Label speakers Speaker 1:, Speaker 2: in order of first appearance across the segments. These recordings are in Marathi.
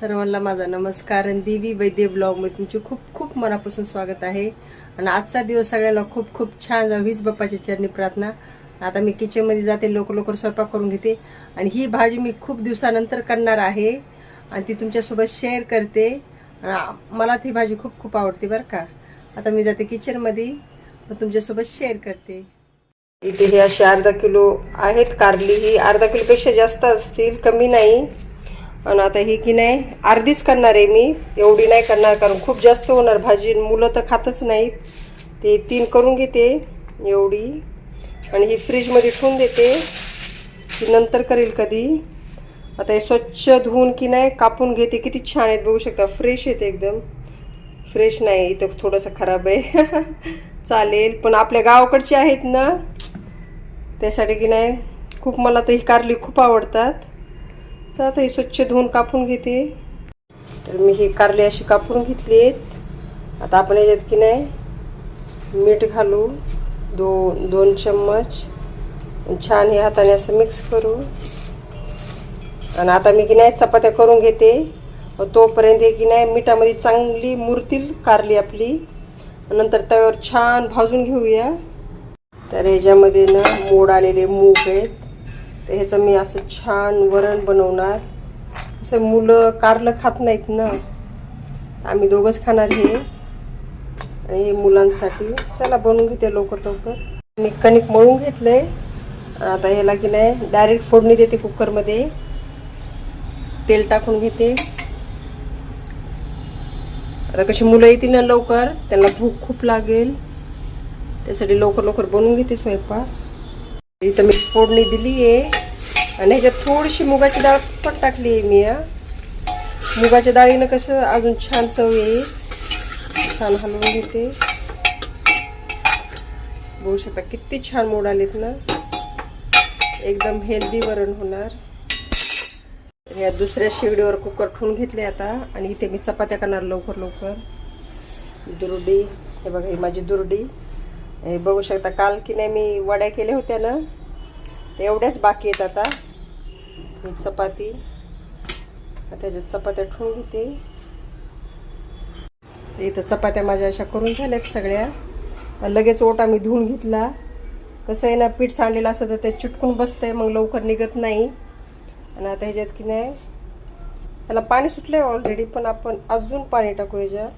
Speaker 1: सर्वांना माझा नमस्कार आणि देवी वैद्य ब्लॉगमध्ये तुमचे खूप खूप मनापासून स्वागत आहे. आणि आजचा दिवस सगळ्यांना खूप खूप छान जाऊ हीच चरणी प्रार्थना. आता मी किचनमध्ये जाते लवकर लवकर स्वयंपाक करून घेते. आणि ही भाजी मी खूप दिवसानंतर करणार आहे. आणि ती तुमच्यासोबत शेअर करते. मला ती भाजी खूप खूप आवडते बरं का. आता मी जाते किचनमध्ये. मग तुमच्यासोबत शेअर करते. इथे हे असे अर्धा किलो आहेत कारली. ही अर्धा किलोपेक्षा जास्त असतील कमी नाही. आणि आता ही की नाही अर्धीच करणार आहे मी. एवढी नाही करणार कारण खूप जास्त होणार. भाजी मुलं तर खातच नाहीत. ते तीन करून घेते एवढी. आणि ही फ्रीजमध्ये ठेवून देते. ती नंतर करेल कधी. आता हे स्वच्छ धुवून की नाही कापून घेते. किती छान आहेत बघू शकता. फ्रेश आहेत एकदम. फ्रेश नाही इथं थोडंसं खराब आहे. चालेल पण आपल्या गावाकडचे आहेत ना. त्यासाठी की नाही खूप मला तर ही कारली खूप आवडतात. तर आता ही स्वच्छ धुवून कापून घेते. तर मी ही कारले अशी कापून घेतली आहेत आता आपण याच्यात की नाही मीठ घालू दोन दोन चम्मच छान हे हाताने असं मिक्स करू. आणि आता मी की नाही चपात्या करून घेते. तोपर्यंत हे की नाही मिठामध्ये चांगली मुरतील कारली आपली. नंतर तव्यावर छान भाजून घेऊया. तर ह्याच्यामध्ये ना मोड आलेले मूग आहेत. तर ह्याचं मी असं छान वरण बनवणार. असं मुलं कारलं खात नाहीत ना. आम्ही दोघंच खाणार हे. आणि हे मुलांसाठी. चला बनवून घेते लवकर लवकर. मी कणिक मळून घेतलंय. आता ह्याला की नाही डायरेक्ट फोडणी देते कुकरमध्ये. तेल टाकून घेते. आता कशी मुलं येतील ना लवकर त्यांना भूक खूप लागेल. त्यासाठी लवकर लवकर बनवून घेते स्वयंपाक. इथं मी फोडणी दिली आहे आणि ह्याच्यात थोडीशी मुगाची डाळ पण टाकली आहे मी मुगाच्या डाळीनं कसं अजून छान चव येईल. छान हलवून घेते. बघू शकता किती छान मोड आलेत ना. एकदम हेल्दी वरण होणार. या दुसऱ्या शेगडीवर कुकर ठेवून घेतले आता. आणि इथे मी चपात्या करणार लवकर लवकर. दुरडी. हे बघा ही माझी दुरडी. हे बघू शकता काल की नाही मी वड्या केल्या होत्या ना. तर एवढ्याच बाकी आहेत आता. ही चपाती. त्याच्यात चपात्या ठेवून घेते. इथं चपात्या माझ्या अशा करून झाल्यात सगळ्या. लगेच ओटा मी धुवून घेतला. कसं आहे ना पीठ सांडलेलं असतं तर ते चिटकून बसतंय मग लवकर निघत नाही. आणि आता ह्याच्यात की नाही त्याला पाणी सुटलंय ऑलरेडी पण आपण अजून पाणी टाकू ह्याच्यात.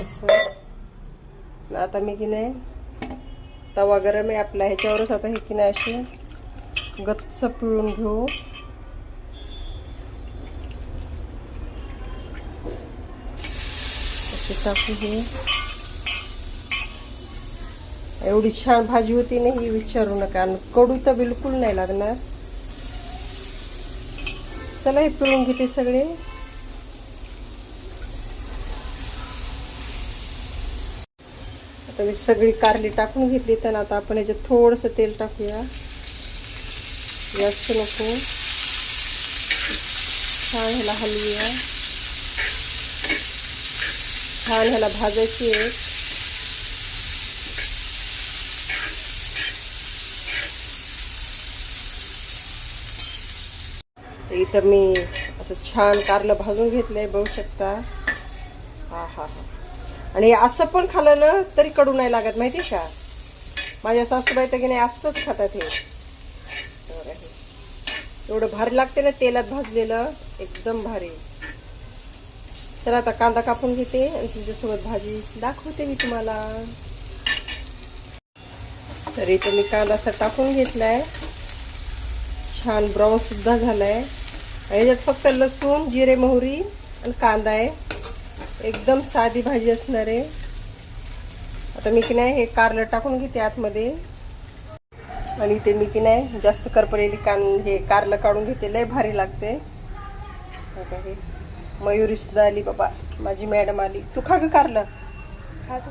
Speaker 1: असं. आता मी की नाही तवा गरम आहे आपला ह्याच्यावरच आता हे की नाही अशी. गच्च पिळून घेऊ. अशी टाकू हे. एवढी छान भाजी होती ना ही विचारू नका. कडू तर बिलकुल नाही लागणार. चला हे पिळून घेते सगळे. आता मी सगळी कारली टाकून घेतली तर आता आपण याच्यात थोडंसं तेल टाकूया. जास्त नको. छान ह्याला हलवूया छान ह्याला भाजायची आहे. इथं मी असं छान कारलं भाजून घेतलंय बघू शकता. हा हा हा. आणि असं पण खाल्लं ना तरी कडू नाही लागत माहिती का? माझ्या सासूबाई तर की नाही असंच खातात हे. एवढं भारी लागते ना तेलात भाजलेलं एकदम भारी. चला आता कांदा कापून घेते आणि तुझ्यासोबत भाजी दाखवते मी तुम्हाला. तर इथं मी कांदा असा टाकून घेतलाय. छान ब्राऊन सुद्धा झालाय. याच्यात फक्त लसूण जिरे मोहरी आणि कांदा आहे. एकदम साधी भाजी असणार आहे. आता मी की नाही हे कारलं टाकून घेते आतमध्ये. आणि इथे मी की नाही जास्त करपलेली कान हे कारलं काढून घेते लय भारी लागते. हे. मयुरी सुद्धा आली बाबा माझी मॅडम आली. तू खा ग कारलं. खा तू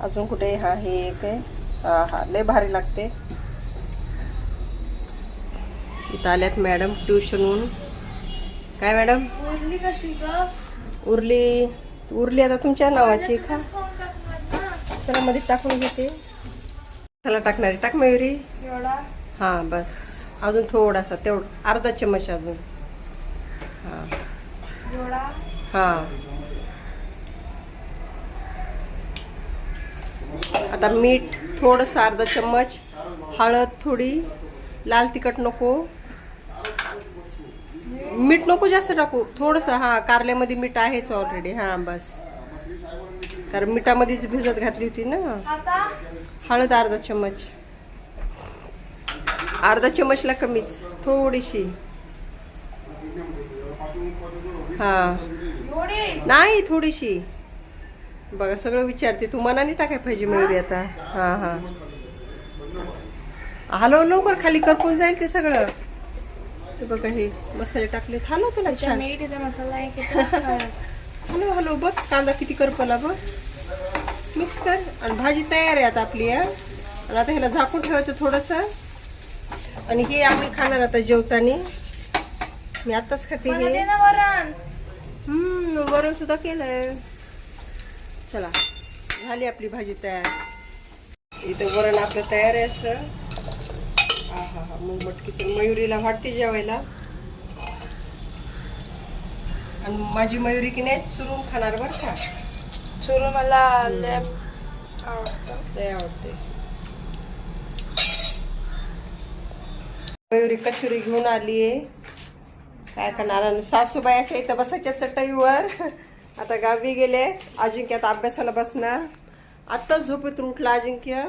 Speaker 1: अजून कुठे? हा हे एक आहे. हा हा लय भारी लागते. इथं आल्यात मॅडम ट्युशनहून. काय मॅडम?
Speaker 2: उरली कशी ग?
Speaker 1: उरली. उरली आता तुमच्या नावाची खा. चला मध्ये टाकून घेते. चला टाकणारी. टाक मयुरी. हां बस. अजून थोडासा तेवढं. अर्धा चम्मच अजून. हा. हा. आता मीठ थोडंसं अर्धा चम्मच. हळद थोडी. लाल तिखट नको. मीठ नको जास्त टाकू. थोडंसं हा कारल्यामध्ये मीठ आहेच ऑलरेडी हा बस. कारण मिठामध्येच भिजत घातली होती ना. हळद अर्धा चम्मच. अर्धा चम्मचला कमीच थोडीशी. हा. नाही थोडीशी. बघा सगळं विचारते. तू मनाने टाकाय पाहिजे मयुरी आता. हा हा. हलव लवकर खाली करपून जाईल ते सगळं. ते बघा हे मसाले टाकले. हलव तुला छान.
Speaker 2: मसाला
Speaker 1: हॅलो हॅलो बघ कांदा किती करपला बघ. मिक्स कर आणि भाजी तयार आहे आता आपली. आणि आता ह्याला झाकून ठेवायचं थोडंसं. आणि हे आम्ही खाणार आता जेवतानी. मी आताच खाते हे. हम्म वरण सुद्धा केलंय. चला झाली आपली भाजी तयार. इथं वरण आपलं तयार आहे असं. हा हा हा मग मटकीचं मयुरीला वाटते जेवायला. आणि माझी मयुरी की नाही चुरून खाणार बरं का.
Speaker 2: चुरू मला लय आवडतं
Speaker 1: लय आवडते मयुरी कचुरी घेऊन आलीये काय करणार आणि सासूबाई अशा इथं बसायच्या चटईवर आता गावी गेले अजिंक्य आता अभ्यासाला बसणार आत्ताच झोपेतून उठला अजिंक्य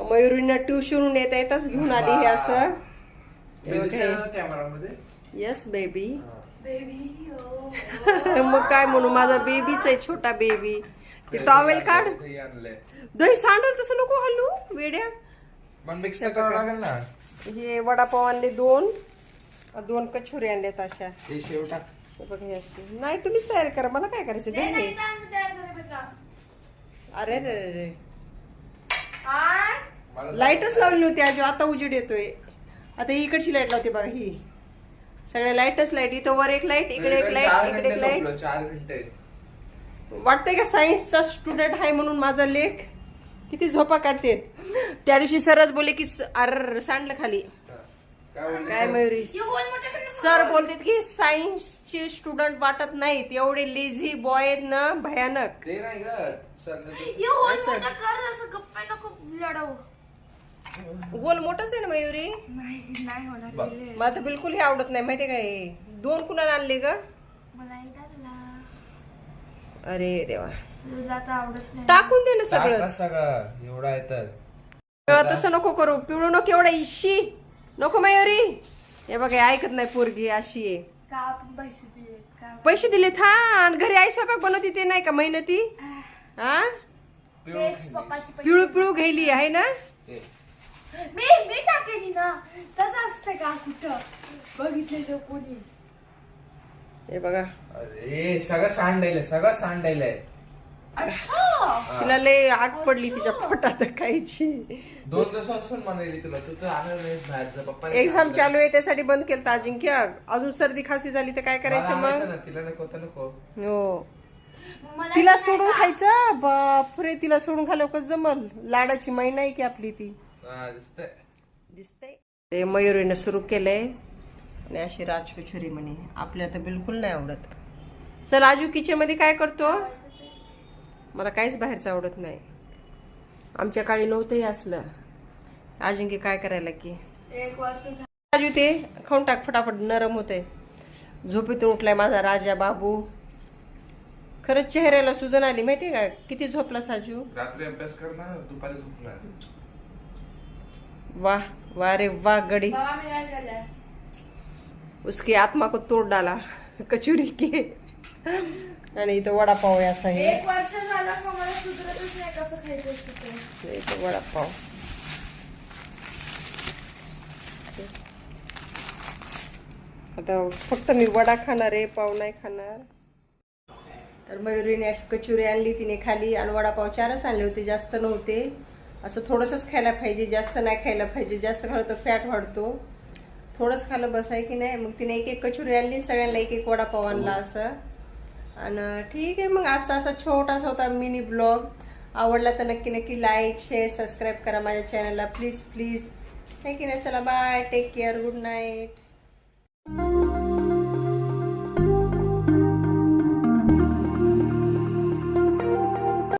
Speaker 1: मयुरीनं ट्युशन येता येताच घेऊन आली हे असं येस बेबी मग काय म्हणू माझा बेबीच आहे छोटा बेबी ते टॉवेल काढ.
Speaker 3: दही आणलंय.
Speaker 1: दही सांडल तसं नको हल्लू वेड्या.
Speaker 3: पण मिक्स करावं लागेल ना.
Speaker 1: हे वडापाव आणले दोन दोन कचोरी आणल्यात अशा.
Speaker 3: हे शेव टाक.
Speaker 1: हे बघा हे अशी नाही तुम्हीच तयार करा. मला काय करायचं दे हे. अरे रे रे रे
Speaker 3: मला
Speaker 1: लाईटच लावली नव्हती आज. आता उजेड येतोय. आता ही इकडची लाइट लावते बघा ही. सगळ्या लाईटच लाइट इथं वर एक लाइट इकडे एक लाइट इकडे एक
Speaker 3: लाइट चार घंटे.
Speaker 1: वाटतंय का सायन्सचा स्टुडंट आहे म्हणून माझा लेख? किती झोपा काढते त्या दिवशी सरच बोले की अर सांडलं खाली.
Speaker 3: काय?
Speaker 1: मयुरी? सर बोलतात की सायन्सचे स्टुडंट वाटत नाहीत. एवढे लेझी बॉय आहेत ना भयानक.
Speaker 3: ते नाही ग. सर
Speaker 1: गोल मोठंच आहे ना मयुरी?
Speaker 2: नाही नाही होणार
Speaker 3: बघ.
Speaker 2: गेले.
Speaker 1: मला तर बिलकुल हे आवडत नाही माहितीये काय हे? दोन कुणाला आणले ग?
Speaker 2: मला एकदा तुला
Speaker 1: अरे देवा.
Speaker 2: तुला तर आवडत नाही.
Speaker 1: टाकून दे ना सगळं.
Speaker 3: सगळं एवढा
Speaker 1: तसं नको करू. पिवळू नको एवढा इशी नको मयुरी. हे बघा हे ऐकत नाही पोरगी अशी आहे.
Speaker 2: का आपण पैसे दिले का?
Speaker 1: पैसे दिले था आणि घरी आई स्वयंपाक बनवते ते नाही का मेहनती? हा
Speaker 2: तेच पप्पाचे पैसे
Speaker 1: पिळू पिळू घ्यायली आहे ना?
Speaker 3: ते.
Speaker 2: मी मी टाकेली ना. तसं असतं का कुठं? कोणी.
Speaker 1: हे बघा.
Speaker 3: अरे सगळं सांडायलंय सगळं सांडायलंय.
Speaker 2: अच्छा.
Speaker 1: तिला लय आग पडली तिच्या पोटात खायची
Speaker 3: दोन दिवसापासून म्हणाली तुला तू तर आलं नाही बाहेरचं पप्पा
Speaker 1: एक्झाम चालू आहे त्यासाठी बंद केलं अजिंक्य अजून सर्दी खासी झाली तर काय करायचं मग?
Speaker 3: तिला नको तर नको.
Speaker 1: हो.
Speaker 2: मला
Speaker 1: तिला सोडून खायचं? बापरे तिला सोडून कसं जमल. लाडाची मैना आहे की आपली ती.
Speaker 3: दिसतंय
Speaker 1: ते मयुरीनं सुरू केलंय आणि अशी राजकचोरी म्हणे आपल्याला तर बिलकुल नाही आवडत चल आजू किचनमध्ये काय करतो मला काहीच बाहेरचं आवडत नाही आमच्या काळी नव्हतंही असलं अजिंक्य काय करायला की. राजू ते खाऊन टाक फटाफट नरम होते झोपेतून उठलाय माझा राजा बाबू खरंच चेहऱ्याला सुजन आली माहितीये का किती झोपला साजू
Speaker 3: रात्री अभ्यास करणार दुपारी झोपणार
Speaker 1: वाह वाह रे वाह गडी. उसकी आत्मा को तोड डाला कचोरी के. आणि इथं वडापाव आहे असा हे.
Speaker 2: एक वर्ष झालं का मला सुधरतच नाही कसं खायचं असतं ते.
Speaker 1: इथं वडापाव. आता फक्त मी वडा खाणार आहे पाव नाही खाणार. तर मयुरीने अशी कचोरी आणली तिने खाली आणि वडापाव चारच आणले होते जास्त नव्हते. असं थोडंसंच खायला पाहिजे जास्त नाही खायला पाहिजे जास्त खाल्लं तर फॅट वाढतो. थोडंच खाल्लं बस आहे की नाही? मग तिने एक एक कचोरी आणली सगळ्यांना एक एक वडापाव आणला असं. आणि ठीक आहे मग आजचा असा छोटासा होता मिनी ब्लॉग आवडला तर नक्की नक्की लाईक शेअर सबस्क्राईब करा माझ्या चॅनलला प्लीज प्लीज थँक्यू ना चला bye take care good night